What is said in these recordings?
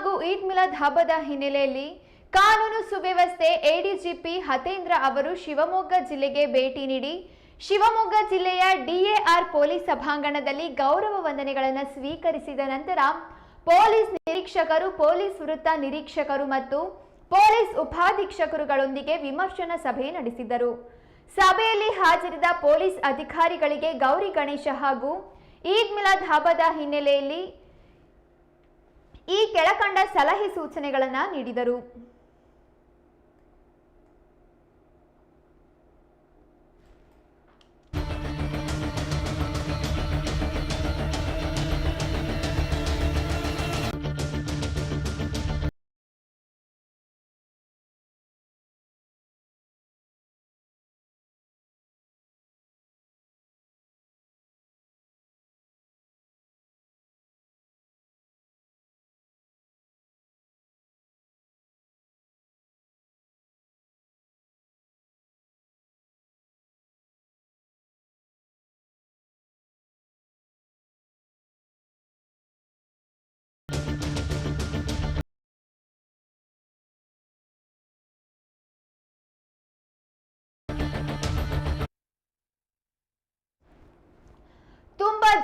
ಹಾಗೂ ಈದ್ ಮಿಲಾದ್ ಹಬ್ಬದ ಹಿನ್ನೆಲೆಯಲ್ಲಿ ಕಾನೂನು ಸುವ್ಯವಸ್ಥೆ ಎಡಿಜಿಪಿ ಹತೇಂದ್ರ ಅವರು ಶಿವಮೊಗ್ಗ ಜಿಲ್ಲೆಗೆ ಭೇಟಿ ನೀಡಿ ಶಿವಮೊಗ್ಗ ಜಿಲ್ಲೆಯ ಡಿಎಆರ್ ಪೊಲೀಸ್ ಸಭಾಂಗಣದಲ್ಲಿ ಗೌರವ ವಂದನೆಗಳನ್ನು ಸ್ವೀಕರಿಸಿದ ನಂತರ ಪೊಲೀಸ್ ನಿರೀಕ್ಷಕರು, ಪೊಲೀಸ್ ವೃತ್ತ ನಿರೀಕ್ಷಕರು ಮತ್ತು ಪೊಲೀಸ್ ಉಪಾಧೀಕ್ಷಕರುಗಳೊಂದಿಗೆ ವಿಮರ್ಶನಾ ಸಭೆ ನಡೆಸಿದರು. ಸಭೆಯಲ್ಲಿ ಹಾಜರಿದ ಪೊಲೀಸ್ ಅಧಿಕಾರಿಗಳಿಗೆ ಗೌರಿ ಗಣೇಶ ಹಾಗೂ ಈದ್ ಮಿಲಾದ್ ಹಬ್ಬದ ಹಿನ್ನೆಲೆಯಲ್ಲಿ ಈ ಕೆಳಕಂಡ ಸಲಹೆ ಸೂಚನೆಗಳನ್ನು ನೀಡಿದರು.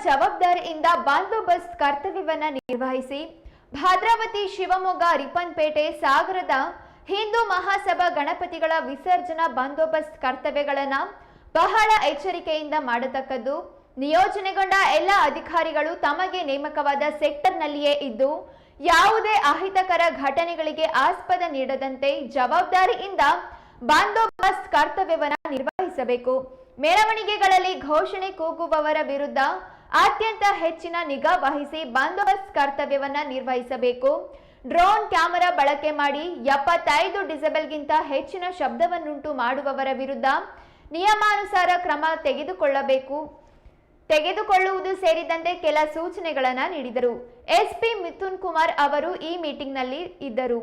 ಜವಾಬ್ದಾರಿಯಿಂದ ಬಂದೋಬಸ್ತ್ ಕರ್ತವ್ಯವನ್ನ ನಿರ್ವಹಿಸಿ ಭದ್ರಾವತಿ ಶಿವಮೊಗ್ಗ ರಿಪ್ಪನ್ಪೇಟೆ ಸಾಗರದ ಹಿಂದೂ ಮಹಾಸಭಾ ಗಣಪತಿಗಳ ವಿಸರ್ಜನಾ ಬಂದೋಬಸ್ತ್ ಕರ್ತವ್ಯಗಳನ್ನ ಬಹಳ ಎಚ್ಚರಿಕೆಯಿಂದ ಮಾಡತಕ್ಕದ್ದು ನಿಯೋಜನೆಗೊಂಡ ಎಲ್ಲ ಅಧಿಕಾರಿಗಳು ತಮಗೆ ನೇಮಕವಾದ ಸೆಕ್ಟರ್ನಲ್ಲಿಯೇ ಇದ್ದು ಯಾವುದೇ ಅಹಿತಕರ ಘಟನೆಗಳಿಗೆ ಆಸ್ಪದ ನೀಡದಂತೆ ಜವಾಬ್ದಾರಿಯಿಂದ ಬಂದೋಬಸ್ತ್ ಕರ್ತವ್ಯವನ್ನ ನಿರ್ವಹಿಸಬೇಕು. ಮೆರವಣಿಗೆಗಳಲ್ಲಿ ಘೋಷಣೆ ಕೂಗುವವರ ವಿರುದ್ಧ ಅತ್ಯಂತ ಹೆಚ್ಚಿನ ನಿಗಾ ವಹಿಸಿ ಬಂದೋಬಸ್ತ್ ಕರ್ತವ್ಯವನ್ನು ನಿರ್ವಹಿಸಬೇಕು. ಡ್ರೋನ್ ಕ್ಯಾಮೆರಾ ಬಳಕೆ ಮಾಡಿ ಎಪ್ಪತ್ತೈದು ಡಿಸೆಬಲ್ಗಿಂತ ಹೆಚ್ಚಿನ ಶಬ್ದವನ್ನುಂಟು ಮಾಡುವವರ ವಿರುದ್ಧ ನಿಯಮಾನುಸಾರ ಕ್ರಮ ತೆಗೆದುಕೊಳ್ಳಬೇಕು. ತೆಗೆದುಕೊಳ್ಳುವುದು ಸೇರಿದಂತೆ ಕೆಲ ಸೂಚನೆಗಳನ್ನು ನೀಡಿದರು. ಎಸ್ಪಿ ಮಿಥುನ್ ಕುಮಾರ್ ಅವರು ಈ ಮೀಟಿಂಗ್ನಲ್ಲಿ ಇದ್ದರು.